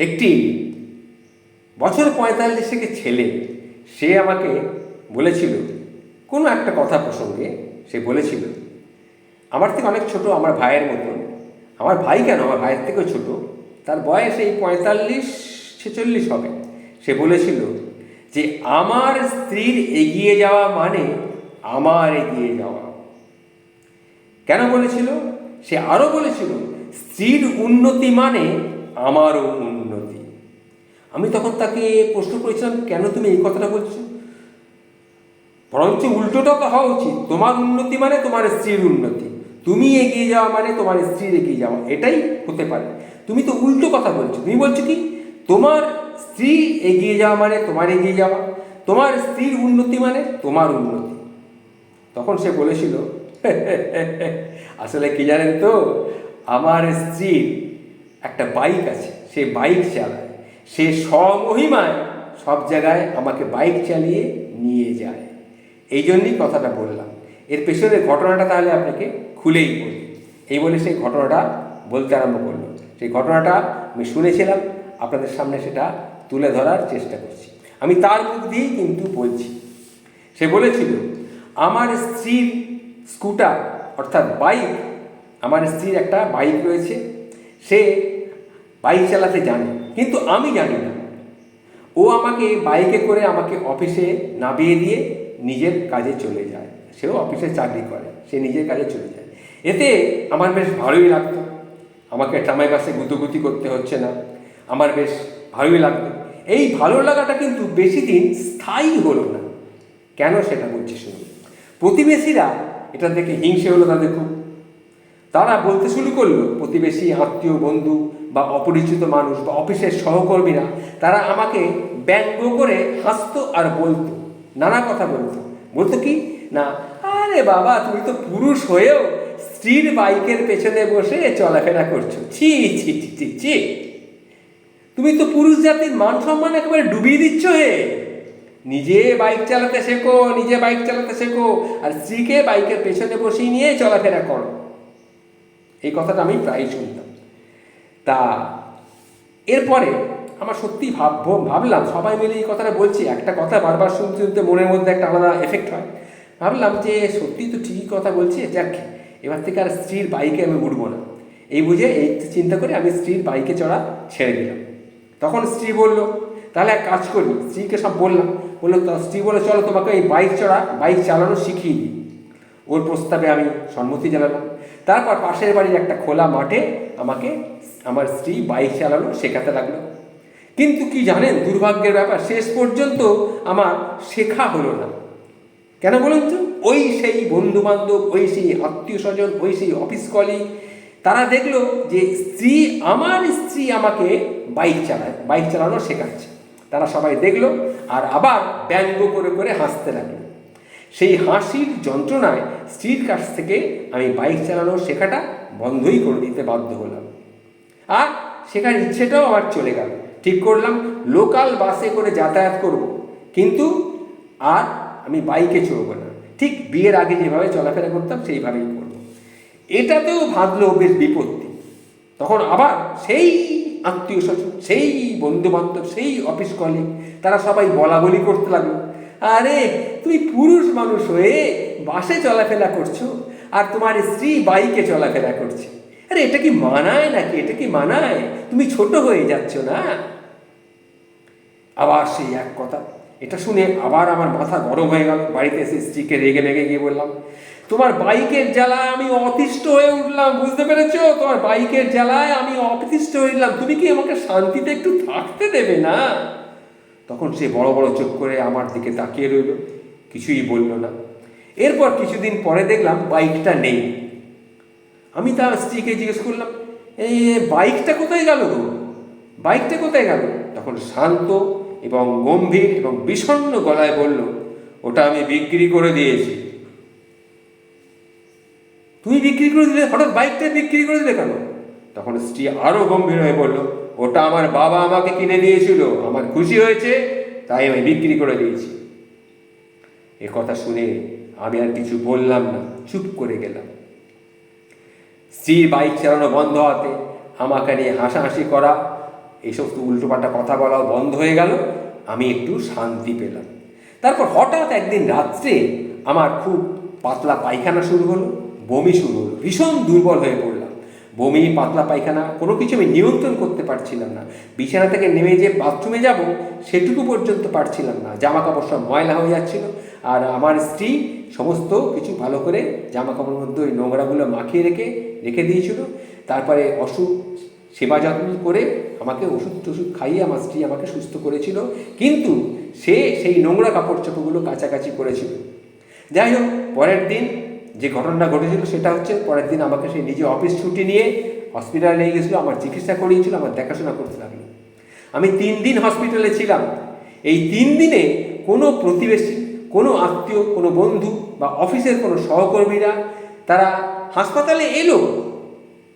একটি বছর পঁয়তাল্লিশ থেকে ছেলে, সে আমাকে বলেছিল, কোনো একটা কথা প্রসঙ্গে সে বলেছিল, আমার থেকে অনেক ছোট, আমার ভাইয়ের মতন। আমার ভাই কেন? আমার ভাইয়ের থেকেও ছোট। তার বয়স এই পঁয়তাল্লিশ, ছেচল্লিশ হবে। সে বলেছিল যে, আমার স্ত্রীর এগিয়ে যাওয়া মানে আমার এগিয়ে যাওয়া। কেন বলেছিল? সে আরও বলেছিল, স্ত্রীর উন্নতি মানে আমারও উন্নতি আমি তখন তাকে প্রশ্ন করেছিলাম, কেন তুমি এই কথাটা বলছো? বরঞ্চ উল্টোটা তো হওয়া উচিত। তোমার উন্নতি মানে তোমার স্ত্রীর উন্নতি। তুমি এগিয়ে যাওয়া মানে তোমার স্ত্রীর এগিয়ে যাওয়া। এটাই হতে পারে। তুমি তো উল্টো কথা বলছো। তুমি বলছো কি, তোমার স্ত্রী এগিয়ে যাওয়া মানে তোমার এগিয়ে যাওয়া। তোমার স্ত্রীর উন্নতি মানে তোমার উন্নতি। তখন সে বলেছিল, আসলে কি জানেন তো, আমার স্ত্রীর একটা বাইক আছে। সে বাইক চালায়। সে স্বমহিমায় সব জায়গায় আমাকে বাইক চালিয়ে নিয়ে যায়। এই জন্যই কথাটা বললাম। এর পেছনে ঘটনাটা তাহলে আপনাকে খুলেই বলি। এই বলে সেই ঘটনাটা বলতে আরম্ভ করল। সেই ঘটনাটা আমি শুনেছিলাম, আপনাদের সামনে সেটা তুলে ধরার চেষ্টা করছি। আমি তার মুখ দিয়েই কিন্তু বলছি। সে বলেছিল, আমার স্ত্রীর স্কুটার অর্থাৎ বাইক, আমার স্ত্রীর একটা বাইক রয়েছে। সে বাইক চালাতে জানে। কিন্তু আমি জানি না। ও আমাকে বাইকে করে আমাকে অফিসে নামিয়ে দিয়ে নিজের কাজে চলে যায়। সেও অফিসে চাকরি করে, সে নিজের কাজে চলে যায়। এতে আমার বেশ ভালোই লাগতো। আমাকে ট্রামাই বাসে গুতোগুতি করতে হচ্ছে না। আমার বেশ ভালোই লাগতো। এই ভালো লাগাটা কিন্তু বেশি দিন স্থায়ী হলো না। কেন সেটা বলছি শুনুন। প্রতিবেশীরা এটা দেখে হিংসে হলো তাদের খুব। তারা বলতে শুরু করল, প্রতিবেশী, আত্মীয়, বন্ধু বা অপরিচিত মানুষ বা অফিসের সহকর্মীরা, তারা আমাকে ব্যঙ্গ করে হাসতো আর বলতো, নানা কথা বলতো। বলতো কি? না, আরে বাবা, তুমি তো পুরুষ হয়েও স্ত্রীর বাইকের পেছনে বসে চলাফেরা করছ। ছি ছি ছি ছি ছি। তুমি তো পুরুষ জাতির মান সম্মান একেবারে ডুবিয়ে দিচ্ছ হে। নিজে বাইক চালাতে শেখো, নিজে বাইক চালাতে শেখো, আর স্ত্রীকে বাইকের পেছনে বসিয়ে নিয়ে চলাফেরা করো। এই কথাটা আমি প্রায়ই শুনতাম। তা। এরপরে আমার সত্যি ভাব ভাবলাম, সবাই মিলে এই কথাটা বলছি, একটা কথা বারবার শুনতে শুনতে মনের মধ্যে একটা আলাদা এফেক্ট হয়। ভাবলাম যে সত্যি তো ঠিকই কথা বলছি, যাক, এবার থেকে আর স্ত্রীর বাইকে আমি উঠবো না। এই বুঝে এই চিন্তা করে আমি স্ত্রীর বাইকে চড়া ছেড়ে দিলাম। তখন স্ত্রী বলল, তাহলে এক কাজ করি। স্ত্রীকে সব বললাম, বলল স্ত্রী বলে চলো, তোমাকে এই বাইক চড়া বাইক চালানো শিখিয়ে দিই। ওর প্রস্তাবে আমি সম্মতি জানালাম। তারপর পাশের বাড়ির একটা খোলা মাঠে আমাকে আমার স্ত্রী বাইক চালানো শেখাতে লাগল। কিন্তু কি জানেন, দুর্ভাগ্যের ব্যাপার, শেষ পর্যন্ত আমার শেখা হলো না। কেন বলুন তো? ওই সেই বন্ধু বান্ধব ওই সেই আত্মীয় স্বজন ওই সেই অফিস কলিগ তারা দেখল যে স্ত্রী, আমার স্ত্রী আমাকে বাইক চালায়, বাইক চালানো শেখাচ্ছে। তারা সবাই দেখল আর আবার ব্যঙ্গ করে করে হাসতে লাগল। সেই হাসির যন্ত্রণায় স্ত্রীর কাছ থেকে আমি বাইক চালানো শেখাটা বন্ধই করে দিতে বাধ্য হলাম। আর শেখার ইচ্ছেটাও আমার চলে গেল। ঠিক করলাম লোকাল বাসে করে যাতায়াত করব। কিন্তু আর আমি বাইকে চড়বো না। ঠিক বিয়ের আগে যেভাবে চলাফেরা করতাম, সেইভাবেই করব। এটাতেও ভাবলো বেশ বিপত্তি। তখন আবার সেই আত্মীয় স্বজন, সেই বন্ধু বান্ধব সেই অফিস কলিগ তারা সবাই বলা বলি করতে লাগল, আরে তুমি পুরুষ মানুষ হয়ে বাসে চলাফেরা করছ? আর তোমার স্ত্রী বাইকে চলাফেরা করছে। আরে, এটা কি মানায় নাকি? এটা কি মানায়? তুমি ছোট হয়ে যাচ্ছ না? আবার সেই এক কথা। এটা শুনে আবার আমার মাথা গরম হয়ে গেল। বাড়িতে এসে স্ত্রীকে রেগে রেগে গিয়ে বললাম, তোমার বাইকের জ্বালায় আমি অতিষ্ঠ হয়ে উঠলাম, বুঝতে পেরেছ? তোমার বাইকের জ্বালায় আমি অতিষ্ঠ হয়ে উঠলাম। তুমি কি আমাকে শান্তিতে একটু থাকতে দেবে না? তখন সে বড় বড় চোখ করে আমার দিকে তাকিয়ে রইল। কিছুই বলল না। এরপর কিছুদিন পরে দেখলাম বাইকটা নেই। আমি তার স্ত্রীকে জিজ্ঞেস করলাম, এই বাইকটা কোথায় গেল গো? বাইকটা কোথায় গেল? তখন শান্ত এবং গম্ভীর এবং বিষণ্ণ গলায় বলল, ওটা আমি বিক্রি করে দিয়েছি। তুমি বিক্রি করে দিলে? হঠাৎ বাইকটা বিক্রি করে দিলে কেন? তখন স্ত্রী আরও গম্ভীর হয়ে বলল, ওটা আমার বাবা আমাকে কিনে দিয়েছিল, আমার খুশি হয়েছে, তাই আমি বিক্রি করে দিয়েছি। এ কথা শুনে আমি আর কিছু বললাম না, চুপ করে গেলাম। স্ত্রীর বাইক চালানো বন্ধ হাতে, আমাকে নিয়ে হাসাহাসি করা এইসব তো উল্টোপাল্টা কথা বলাও বন্ধ হয়ে গেল, আমি একটু শান্তি পেলাম। তারপর হঠাৎ একদিন রাত্রে আমার খুব পাতলা পায়খানা শুরু হলো, বমি শুরু হলো, ভীষণ দুর্বল হয়ে পড়লাম। বমি, পাতলা পায়খানা, কোনো কিছু আমি নিয়ন্ত্রণ করতে পারছিলাম না। বিছানা থেকে নেমে যে বাথরুমে যাব, সেটুকু পর্যন্ত পারছিলাম না। জামা কাপড় সব ময়লা হয়ে যাচ্ছিল, আর আমার স্ত্রী সমস্ত কিছু ভালো করে জামা কাপড়ের মধ্যে ওই নোংরাগুলো মাখিয়ে রেখে রেখে দিয়েছিল। তারপরে অসুখ সেবা যত্ন করে আমাকে ওষুধ টষুধ খাইয়ে আমার স্ত্রী আমাকে সুস্থ করেছিল। কিন্তু সে সেই নোংরা কাপড় চোপড়গুলো কাছাকাছি করেছিল। যাই হোক, পরের দিন যে ঘটনাটা ঘটেছিল সেটা হচ্ছে পরের দিন আমাকে সেই নিজে অফিস ছুটি নিয়ে হসপিটালে নিয়ে গেছিল, আমার চিকিৎসা করিয়েছিল, আমার দেখাশোনা করতে লাগল। আমি তিন দিন হসপিটালে ছিলাম। এই তিন দিনে কোনো প্রতিবেশী কোনো আত্মীয়, কোনো বন্ধু বা অফিসের কোনো সহকর্মীরা, তারা হাসপাতালে এলো।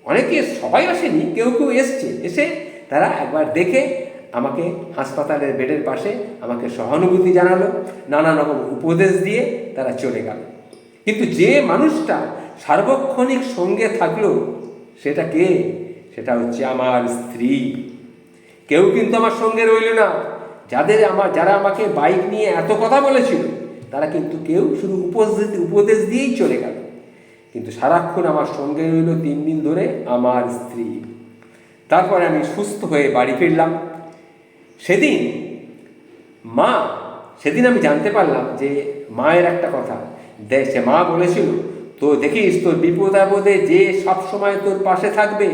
অনেকে সবাই আসেনি, কেউ কেউ এসছে। এসে তারা একবার দেখে আমাকে হাসপাতালের বেডের পাশে আমাকে সহানুভূতি জানালো, নানা রকম উপদেশ দিয়ে তারা চলে গেল। কিন্তু যে মানুষটা সার্বক্ষণিক সঙ্গে থাকল, সেটা কে? সেটা হচ্ছে আমার স্ত্রী। কেউ কিন্তু আমার সঙ্গে রইল না। যাদের আমার, যারা আমাকে বাইক নিয়ে এত কথা বলেছিল তারা কিন্তু কেউ শুধু উপদেশ উপদেশ দিয়েই চলে গেল। কিন্তু সারাক্ষণ আমার সঙ্গে রইল তিন দিন ধরে আমার স্ত্রী। তারপরে আমি সুস্থ হয়ে বাড়ি ফিরলাম। সেদিন, মা, সেদিন আমি জানতে পারলাম যে মায়ের একটা কথা। সে মা বলেছিল, তো দেখিস, তোর বিপদ আপদে যে সব সময় তোর পাশে থাকবে,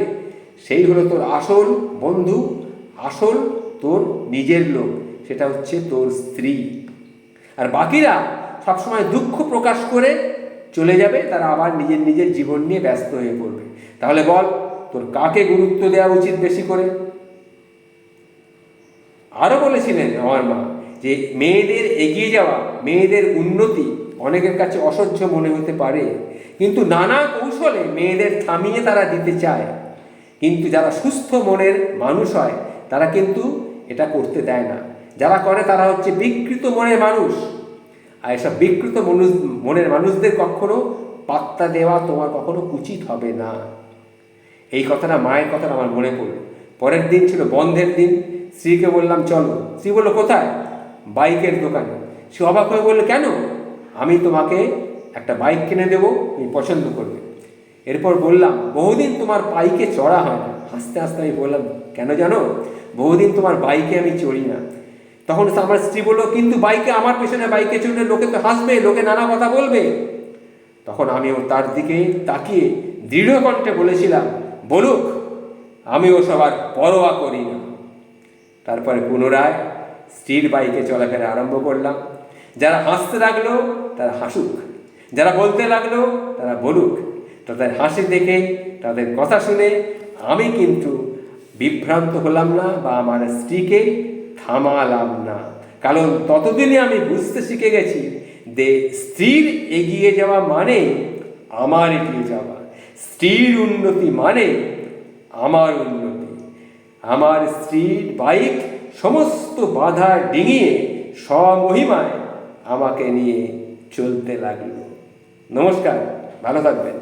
সেই হলো তোর আসল বন্ধু, আসল তোর নিজের লোক, সেটা হচ্ছে তোর স্ত্রী। আর বাকিরা সবসময় দুঃখ প্রকাশ করে চলে যাবে, তারা আবার নিজের নিজের জীবন নিয়ে ব্যস্ত হয়ে পড়বে। তাহলে বল, তোর কাকে গুরুত্ব দেওয়া উচিত বেশি করে? আরও বলেছিলেন আমার মা যে মেয়েদের এগিয়ে যাওয়া, মেয়েদের উন্নতি অনেকের কাছে অসহ্য মনে হতে পারে। কিন্তু নানা কৌশলে মেয়েদের থামিয়ে তারা দিতে চায়। কিন্তু যারা সুস্থ মনের মানুষ হয়, তারা কিন্তু এটা করতে দেয় না। যারা করে তারা হচ্ছে বিকৃত মনের মানুষ। আর এসব বিকৃত মানুষ মনের মানুষদের কখনো পাত্তা দেওয়া তোমার কখনো উচিত হবে না। এই কথাটা, মায়ের কথাটা আমার মনে পড়ল। পরের দিন ছিল বন্ধের দিন। স্ত্রীকে বললাম, চলো। স্ত্রী বলল, কোথায়? বাইকের দোকানে। সে অবাক হয়ে বলল, কেন? আমি তোমাকে একটা বাইক কিনে দেবো, তুমি পছন্দ করবে। এরপর বললাম, বহুদিন তোমার বাইকে চড়া হয় না। হাসতে হাসতে আমি বললাম, কেন জানো? বহুদিন তোমার বাইকে আমি চড়ি না। তখন আমার স্ত্রী বলল, কিন্তু বাইকে, আমার পেছনে বাইকে চড়লে লোকে তো হাসবে, লোকে নানা কথা বলবে। তখন আমিও তার দিকে তাকিয়ে দৃঢ় কণ্ঠে বলেছিলাম, বলুক, আমিও সবার পরোয়া করি না। তারপরে পুনরায় স্ত্রীর বাইকে চলাফেরা আরম্ভ করলাম। যারা হাসতে লাগল, তারা হাসুক। যারা বলতে লাগল, তারা বলুক। তাদের হাসি দেখে, তাদের কথা শুনে আমি কিন্তু বিভ্রান্ত হলাম না বা আমার স্ত্রীকে থামালাম না। কারণ ততদিনে আমি বুঝতে শিখে গেছি যে স্ত্রীর এগিয়ে যাওয়া মানে আমার এগিয়ে যাওয়া। স্ত্রীর উন্নতি মানে আমার উন্নতি। আমার স্ত্রীর বাইক সমস্ত বাধা ডিঙিয়ে স্বমহিমায় আমাকে নিয়ে চলতে লাগল। নমস্কার, ভালো থাকবেন।